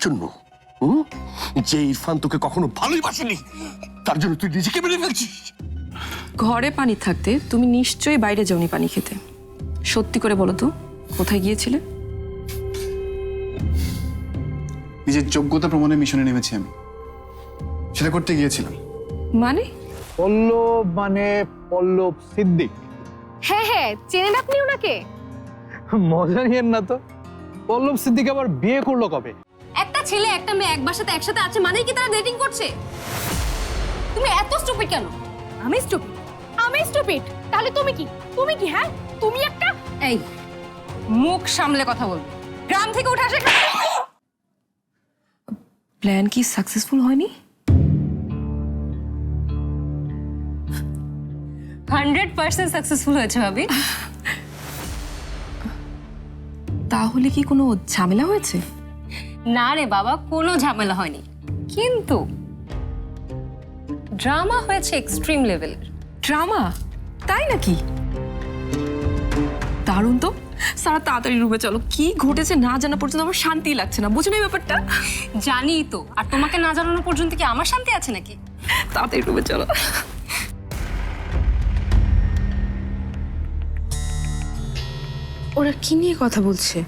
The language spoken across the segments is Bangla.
জন্য যে ইরফান তোকে কখনো ভালোই বাসেনি তার জন্য তুই নিজেকে মেরে ফেলছিস। ঘরে পানি থাকতে তুমি নিশ্চয়ই বাইরে যাওনি পানি খেতে। সত্যি করে বলো তো কোথায় গিয়েছিলে? নিজের যোগ্যতা প্রমাণের মিশনে নেমেছি আমি। সেটা করতে গিয়েছিলাম। মানে? পল্লব মানে পল্লব সিদ্দিক। হ্যাঁ হ্যাঁ চেনেন আপনি ওনাকে? মজা নিয়েন না তো। পল্লব সিদ্দিক আবার বিয়ে করল কবে? ছেলে একটা মেয়ে এক বাসাতে একসাথে আছে মানেই কি তারা ডেটিং করছে? তুমি এত স্টুপিড কেন? আমি স্টুপিড আমি স্টুপিড তাহলে তুমি কি? তুমি কি হ্যাঁ? তুমি একটা এই মুখ সামলে কথা বলবে গ্রাম থেকে উঠে আসে প্ল্যান কি সাকসেসফুল হয়নি? হান্ড্রেড পার্সেন্ট সাকসেসফুল হয়েছে ভাবি। তাহলে কি কোনো ঝামেলা হয়েছে? না রে বাবা কোনো ঝামেলা হয়নি। কিন্তু ড্রামা হয়েছে এক্সট্রিম লেভেলের ড্রামা? তাই নাকি? দারুণ তো। সারা তাড়াতাড়ি রুমে চলো। কি ঘটেছে না জানা পর্যন্ত আমার শান্তি লাগছে না। বুঝো না ব্যাপারটা? জানি তো। আর তোমাকে না জানানো পর্যন্ত কি আমার শান্তি আছে নাকি? তাড়াতাড়ি রুমে চলো। ওরা কি নিয়ে কথা বলছে?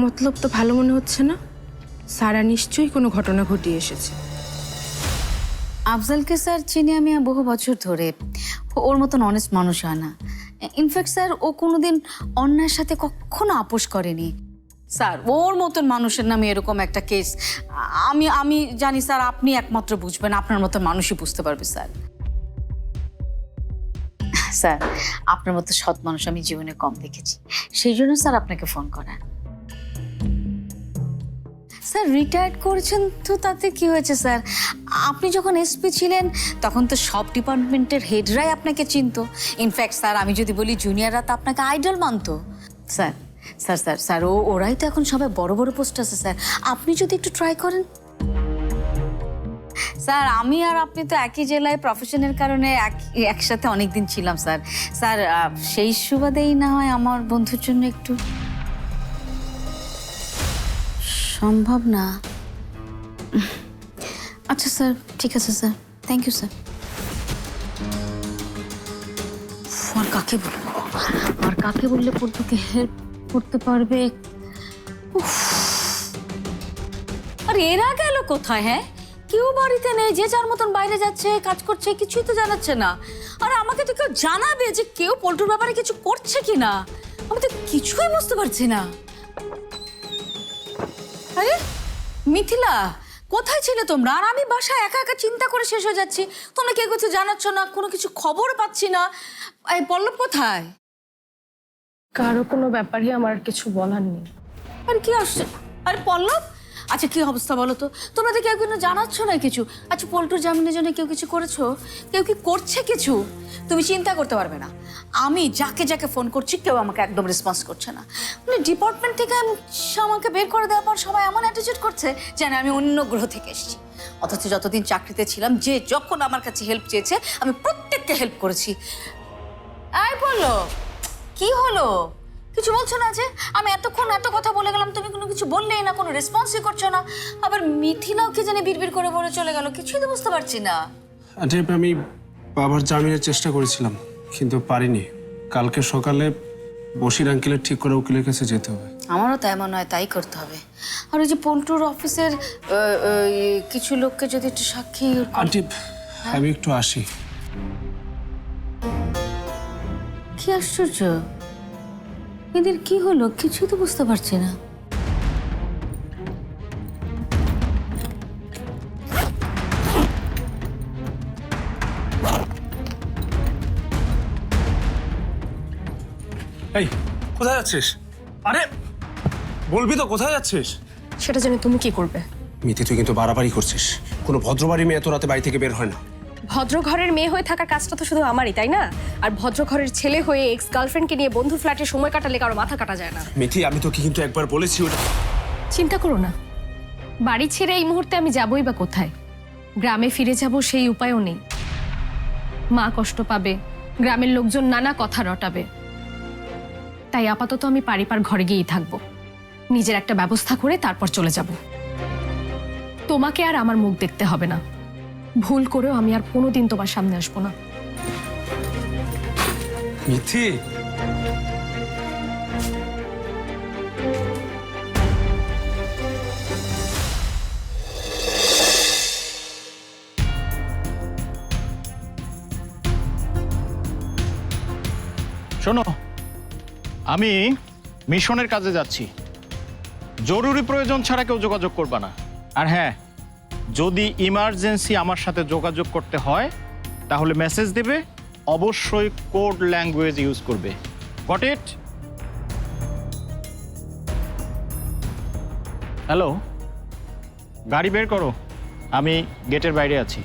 মতলব তো ভালো মনে হচ্ছে না? সারা নিশ্চয়ই কোনো ঘটনা ঘটিয়ে এসেছে। আফজালকে স্যার চিনি আমি বহু বছর ধরে। ওর মতন অনেস্ট মানুষ হয় না। ইনফ্যাক্ট স্যার, ও কোনোদিন অন্যায়ের সাথে কখনো আপোষ করেনি। স্যার, ওর মতন মানুষের নামে এরকম একটা কেস আমি আমি জানি স্যার, আপনি একমাত্র বুঝবেন, আপনার মতো মানুষই বুঝতে পারবে, স্যার। স্যার, আপনার মতো সৎ মানুষ আমি জীবনে কম দেখেছি। সেই জন্য স্যার আপনাকে ফোন করা। স্যার রিটায়ার্ড করেছেন তো তাতে কি হয়েছে, স্যার? আপনি যখন এসপি ছিলেন, তখন তো সব ডিপার্টমেন্টের হেডরাই আপনাকে চিনত। ইনফ্যাক্ট স্যার, আমি যদি বলি জুনিয়ররা তো আপনাকে আইডল মানতো। স্যার স্যার স্যার স্যার, ও, ওরাই তো এখন সবাই বড় বড় পোস্ট আছে, স্যার। আপনি যদি একটু ট্রাই করেন। স্যার, আমি আর আপনি তো একই জেলায় প্রফেশনের কারণে এক- একসাথে অনেক দিন ছিলাম, স্যার। স্যার সেই সুবাদেই না হয় আমার বন্ধুর জন্য একটু সম্ভব না। আচ্ছা স্যার, ঠিক আছে স্যার। থ্যাংক ইউ স্যার আর কাকে বলব আর কাকে বললে পড়তুকে হেল্প করতে পারবে। আর এরা গেল কোথায় হ্যাঁ? কেউ বাড়িতে নেই, যে যার মতন বাইরে যাচ্ছে, কাজ করছে, কিছুই তো জানাচ্ছে না। আর আমাকে তো কেউ জানাবে যে কেউ পল্টুর ব্যাপারে কিছু করছে কি না আমি তো কিছুই বুঝতে পারছি না। আরে মিথিলা কোথায় ছিলে তোমরা? আর আমি বাসায় একা একা চিন্তা করে শেষ হয়ে যাচ্ছি। তোমরা কে কিছু জানাচ্ছ না? কোনো কিছু খবর পাচ্ছি না। এই পল্লব কোথায়? কারও কোনো ব্যাপারে আমার কিছু বলার নেই। আর কি আসছে? আরে পল্লব আচ্ছা কি অবস্থা বলো তো? তোমরা তো কেউ কিন্তু জানাচ্ছ না কিছু? আচ্ছা পল্টুর জামিনের জন্য কেউ কিছু করেছ? কেউ কি করছে কিছু? তুমি চিন্তা করতে পারবে না। আমি যাকে যাকে ফোন করছি, কেউ আমাকে একদম রেসপন্স করছে না। মানে ডিপার্টমেন্ট থেকে আমি- আমাকে বের করে দেওয়ার পর সবাই এমন অ্যাটিচিউড করছে যেন আমি অন্য গ্রহ থেকে এসেছি। অথচ যতদিন চাকরিতে ছিলাম, যে যখন আমার কাছে হেল্প চেয়েছে, আমি প্রত্যেককে হেল্প করেছি। আই বলো, কি হলো? কিছু বলছো না যে? আমি এতক্ষণ এত কথা বলে গেলাম তুমি কোনো কিছু বললেই না কোনো রেসপন্সই করছ না। আবার মিথিলাও কি জানি বিড়বিড় করে বলে চলে গেল কিছুই তো বুঝতে পারছি না। আরে আমি বাবার জামিনের চেষ্টা করেছিলাম কিন্তু পারিনি। কালকে সকালে বসির আঙ্কেলের ঠিক করে উকিলের কাছে যেতে হবে। আমারও তাই মনে হয় তাই করতে হবে। আর ওই যে পল্টুর অফিসের কিছু লোককে যদি একটু সাক্ষী আন্টি আমি একটু আসি। কি আশ্চর্য? এদের কি হলো? কিছুই তো বুঝতে পারছি না। এই কোথায় যাচ্ছিস? আরে বলবি তো কোথায় যাচ্ছিস? সেটা জানি তুমি কি করবে? মিতি তুই কিন্তু বাড়াবাড়ি করছিস। কোনো ভদ্রবাড়ি মেয়ে এত রাতে বাড়ি থেকে বের হয় না। ভদ্র ঘরের মেয়ে হয়ে থাকার কাজটা তো শুধু আমারই তাই না? আর ভদ্র ঘরের ছেলে হয়ে এক্স গার্লফ্রেন্ডকে নিয়ে বন্ধু ফ্ল্যাটে সময় কাটালে কারও মাথা কাটা যায় না। মিথি আমি তোকে কিন্তু একবার বলেছি ওটা চিন্তা করো না। বাড়ি ছেড়ে এই মুহূর্তে আমি যাবই বা কোথায়? গ্রামে ফিরে যাব সেই উপায়ও নেই। মা কষ্ট পাবে গ্রামের লোকজন নানা কথা রটাবে। তাই আপাতত আমি পারিপার ঘরে গিয়েই থাকব। নিজের একটা ব্যবস্থা করে তারপর চলে যাব। তোমাকে আর আমার মুখ দেখতে হবে না। ভুল করেও আমি আর কোনোদিন তোমার সামনে আসব না। মিথি। শোনো, আমি মিশনের কাজে যাচ্ছি। জরুরি প্রয়োজন ছাড়া কেউ যোগাযোগ করবে না। আর হ্যাঁ যদি ইমার্জেন্সি আমার সাথে যোগাযোগ করতে হয়, তাহলে মেসেজ দেবে, অবশ্যই কোড ল্যাঙ্গুয়েজ ইউজ করবে। গট ইট হ্যালো গাড়ি বের করো। আমি গেটের বাইরে আছি।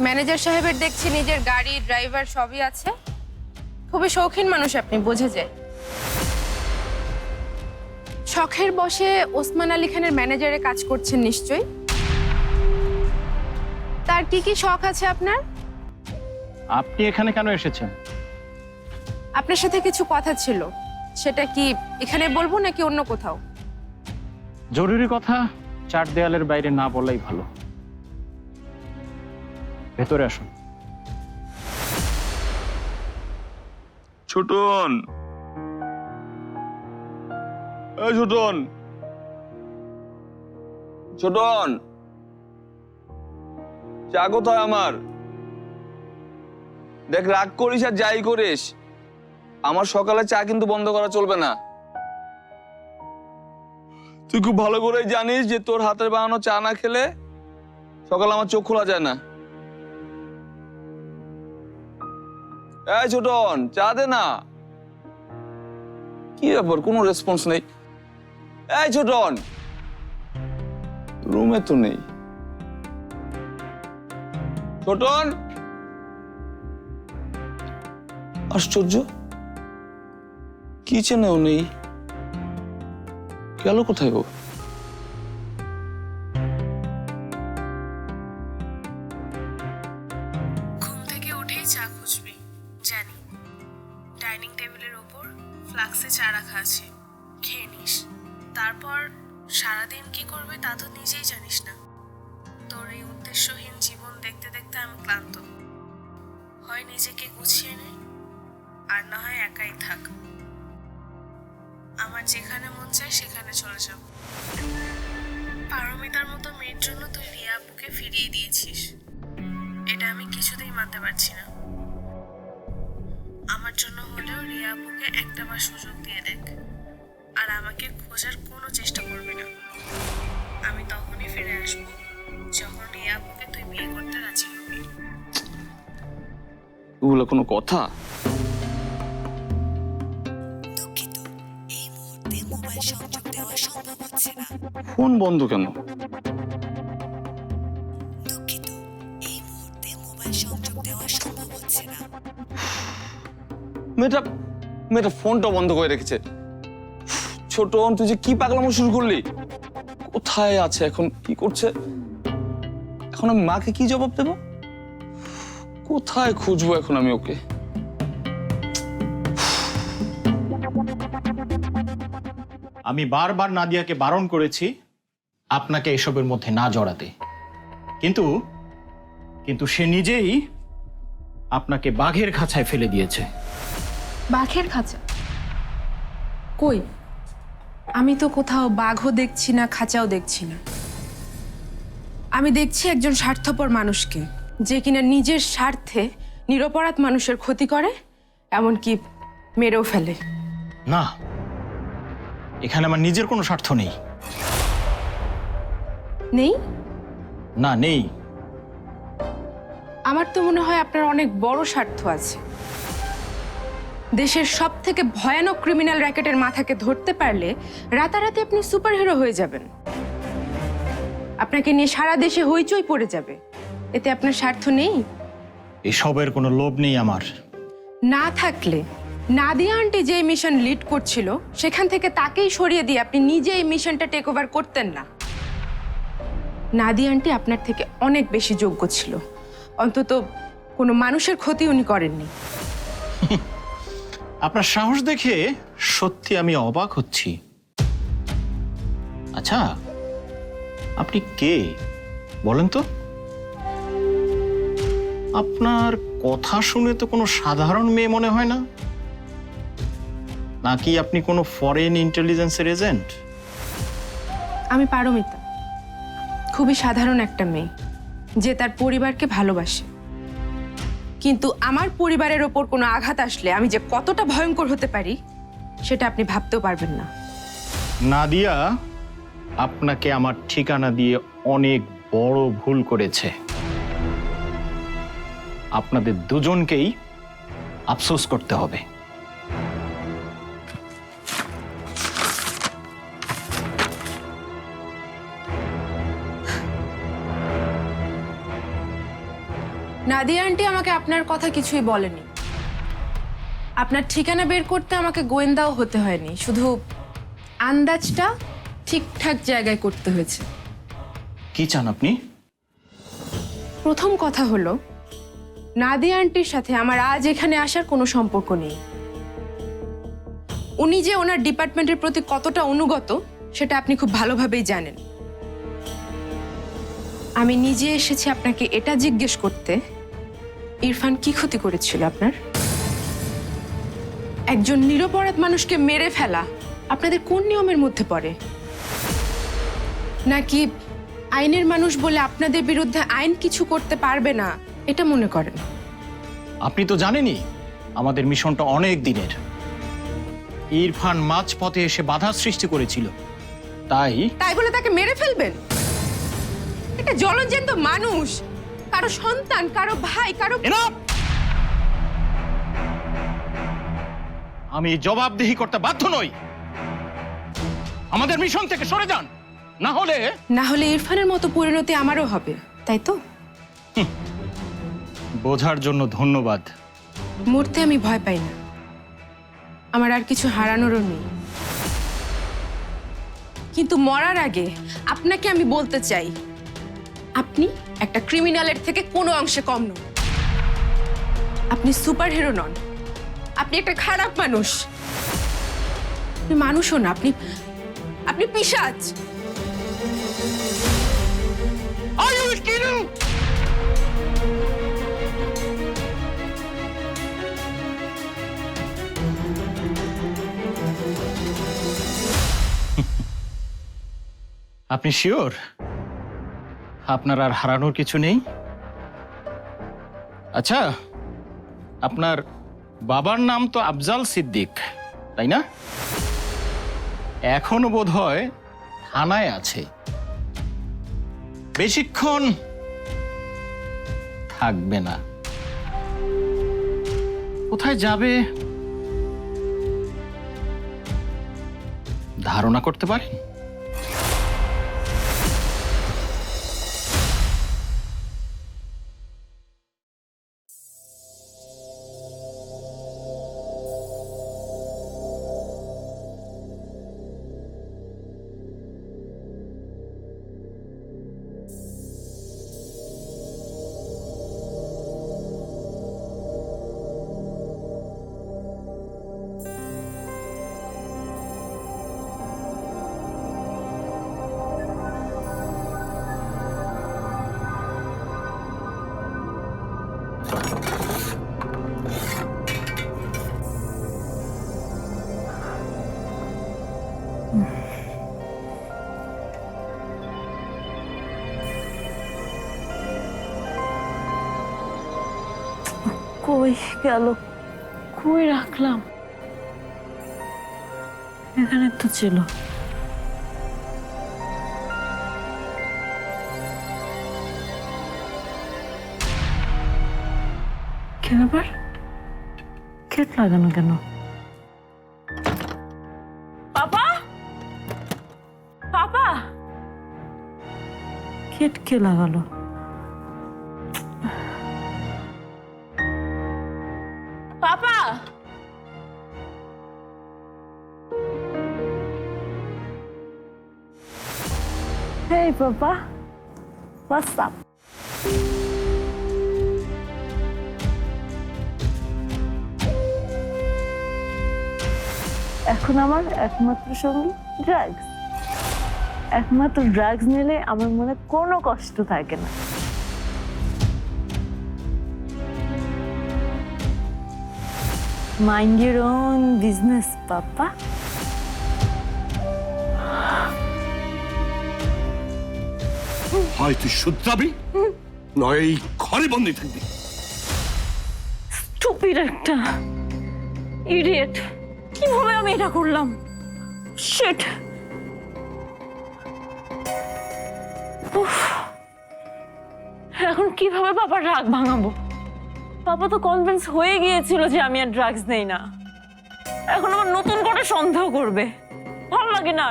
ম্যানেজার সাহেবের দেখছি নিজের গাড়ি ড্রাইভার সবই আছে। খুবই শৌখিন মানুষ আপনি, বোঝা যায়। শখের বসে ওসমান আলী খানের ম্যানেজারে কাজ করছেন নিশ্চয়ই। তার কি কি শখ আছে আপনার? আপনি এখানে কেন এসেছেন? আপনার সাথে কিছু কথা ছিল। সেটা কি এখানে বলব নাকি অন্য কোথাও? জরুরি কথা চার দেয়ালের বাইরে না বলাই ভালো। ভেতরে আসুন। ছোটন। এই ছোটন ছোটন চা কোথায় আমার? দেখ, রাগ করিস আর যাই করিস, আমার সকালে চা কিন্তু বন্ধ করা চলবে না। তুই খুব ভালো করে জানিস যে তোর হাতের বানানো চা না খেলে সকালে আমার চোখ খোলা যায় না। এই ছোটন চা দে না। কি ব্যাপার? কোনো রেসপন্স নেই। এই ছোটন রুমে তো নেই। ছোটন আশ্চর্য। কিচেনেও নেই? গেল কোথায় গো হয় একাই থাক। আমার যেখানে মন চায় সেখানে চলে যাব। পারমিতার মতো মেয়ের জন্য তুই রিয়া আপুকে ফিরিয়ে দিয়েছিস। এটা আমি কিছুতেই মানতে পারছি না। আমার জন্য হলেও রিয়া আপুকে একটা বার সুযোগ দিয়ে দেখ। আর আমাকে খোঁজার কোনো চেষ্টা করবে না। আমি তখনই ফিরে আসব, যখন রিয়া আপুকে তুই বিয়ে করতে রাজি হবি। এগুলো কোনো কথা? মোবাইল সংযোগ দেওয়া সম্ভব হচ্ছে না ফোন বন্ধ কেন? দুঃখিত এই মুহূর্তে মোবাইল সংযোগ দেওয়া সম্ভব হচ্ছে না মেয়েটা মেয়েটা ফোনটা বন্ধ করে রেখেছে। ছোট, তুই যে কি পাগলামো শুরু করলি? কোথায় আছে এখন? কি করছে? এখন আমি মাকে কি জবাব দেব? কোথায় খুঁজবো এখন আমি ওকে? আমি বারবার নাদিয়াকে বারণ করেছি আপনাকে এসবের মধ্যে না জড়াতে। কিন্তু কিন্তু সে নিজেই আপনাকে বাঘের খাঁচায় ফেলে দিয়েছে। বাঘের খাঁচা? কই? আমি তো কোথাও বাঘও দেখছি না খাঁচাও দেখছি না। আমি দেখছি একজন স্বার্থপর মানুষকে যে কিনা নিজের স্বার্থে নিরপরাধ মানুষের ক্ষতি করে এমনকি মেরেও ফেলে। না এখানে আমার নিজের কোনো স্বার্থ নেই। নেই? না নেই। আমার তো মনে হয় আপনার অনেক বড় স্বার্থ আছে। দেশের সব থেকে ভয়ানক ক্রিমিনাল র্যাকেটের মাথাকে ধরতে পারলে রাতারাতি আপনি সুপারহিরো হয়ে যাবেন। আপনাকে নিয়ে সারা দেশে হইচই পড়ে যাবে। এতে আপনার স্বার্থ নেই? এসবের কোনো লোভ নেই আমার। না থাকলে নাদিয়া আন্টি যে মিশন লিড করছিল, সেখান থেকে তাকেই সরিয়ে দিয়ে আপনি নিজে এই মিশনটা টেক ওভার করতেন না। নাদিয়া আন্টি আপনার থেকে অনেক বেশি যোগ্য ছিল। অন্তত কোনো মানুষের ক্ষতি উনি করেননি। আপনার সাহস দেখে সত্যি আমি অবাক হচ্ছি। আচ্ছা আপনি কে? বলেন তো। আপনার কথা শুনে তো কোনো সাধারণ মেয়ে মনে হয় না? নাকি আপনি কোনো ফরেন ইন্টেলিজেন্সের এজেন্ট আমি পারমিতা। খুবই সাধারণ একটা মেয়ে যে তার পরিবারকে ভালোবাসে। কিন্তু আমার পরিবারের ওপর কোনো আঘাত আসলে আমি যে কতটা ভয়ঙ্কর হতে পারি সেটা আপনি ভাবতেও পারবেন না। নাদিয়া আপনাকে আমার ঠিকানা দিয়ে অনেক বড় ভুল করেছে। আপনাদের দুজনকেই আফসোস করতে হবে। নাদিয়া আন্টি আমাকে আপনার কথা কিছুই বলেনি। আপনার ঠিকানা বের করতে আমাকে গোয়েন্দাও হতে হয়নি শুধু আন্দাজটা ঠিকঠাক জায়গায় করতে হয়েছে। কি চান আপনি? প্রথম কথা হলো নাদিয়া আন্টির সাথে আমার আজ এখানে আসার কোনো সম্পর্ক নেই। উনি যে ওনার ডিপার্টমেন্টের প্রতি কতটা অনুগত সেটা আপনি খুব ভালোভাবেই জানেন। আমি নিজে এসেছি আপনাকে এটা জিজ্ঞেস করতে ইরফান কি ক্ষতি করেছিল আপনার? একজন নিরপরাধ মানুষকে মেরে ফেলা আপনাদের কোন নিয়মের মধ্যে পড়ে? নাকি আইনের মানুষ বলে আপনাদের বিরুদ্ধে আইন কিছু করতে পারবে না? এটা মনে করেন। আপনি তো জানেনই আমাদের মিশনটা অনেক দিনের। ইরফান মাঝপথে এসে বাধা সৃষ্টি করেছিল। তাই তাই বলে তাকে মেরে ফেলবেন? এটা জলজ্যান্ত মানুষ। কারও সন্তান কারও ভাই কারও আমি জবাবদিহি করতে বাধ্য নই। আমাদের মিশন থেকে সরে যান। না হলে না হলে ইরফানের মতো পরিণতি আমারও হবে তাই তো? বোঝার জন্য ধন্যবাদ। মরতে আমি ভয় পাই না। আমার আর কিছু হারানোরও নেই। কিন্তু মরার আগে আপনাকে আমি বলতে চাই আপনি একটা ক্রিমিনালের থেকে কোনো অংশে কম নন। আপনি সুপার হিরো নন। আপনি একটা খারাপ মানুষ। আপনি মানুষও না আপনি আপনি you আপনি শিওর? আপনার আর হারানোর কিছু নেই? আচ্ছা আপনার বাবার নাম তো আফজাল সিদ্দিক, তাই না? এখনও বোধ হয় থানায় আছে। বেশিক্ষণ থাকবে না। কোথায় যাবে? ধারণা করতে পারেন? কই গেল? কই রাখলাম? এখানে তো ছিল। কে ব্যাপার খেট লাগানো কেন? পাপা? পাপা? খেট কে লাগালো? পাপা Hey, Papa. What's up? এখন আমার একমাত্র সঙ্গী ড্রাগস একমাত্র ড্রাগস নিলে আমার মনে কোনো কষ্ট থাকে না mind your own business papa হয় তুই শুধরাবি নয় এই ঘরে বন্দি থাকবি টুপির একটা ইডিয়েট কীভাবে আমি এটা করলাম শিট এখন কীভাবে বাবার রাগ ভাঙাবো পাপা তো কনভিন্স হয়ে গিয়েছিল যে আমি আর ড্রাগস নেই না। এখন আমার নতুন করে সন্দেহ করবে। ভালো লাগে না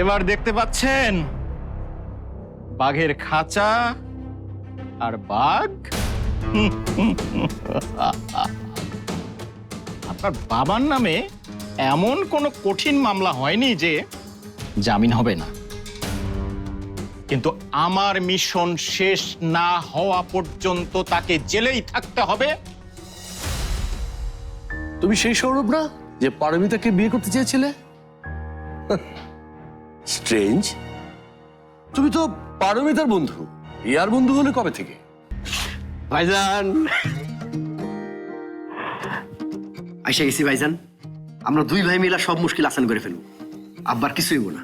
এবার দেখতে পাচ্ছেন, বাঘের খাঁচা আর বাঘ। আপনার বাবার নামে এমন কোনো কঠিন মামলা হয়নি যে জামিন হবে না। কিন্তু আমার মিশন শেষ না হওয়া পর্যন্ত তাকে জেলেই থাকতে হবে। তুমি সেই সৌরভ না যে পারমিতাকে বিয়ে করতে চেয়েছিলে? স্ট্রেঞ্জ? তুমি তো পারমিতার বন্ধু। ইয়ার বন্ধু হলে কবে থেকে? ভাইজান। আইসা গেছি ভাইজান। আমরা দুই ভাই মিলা সব মুশকিল আসান করে ফেলব। আব্বার কিছুই হইব না।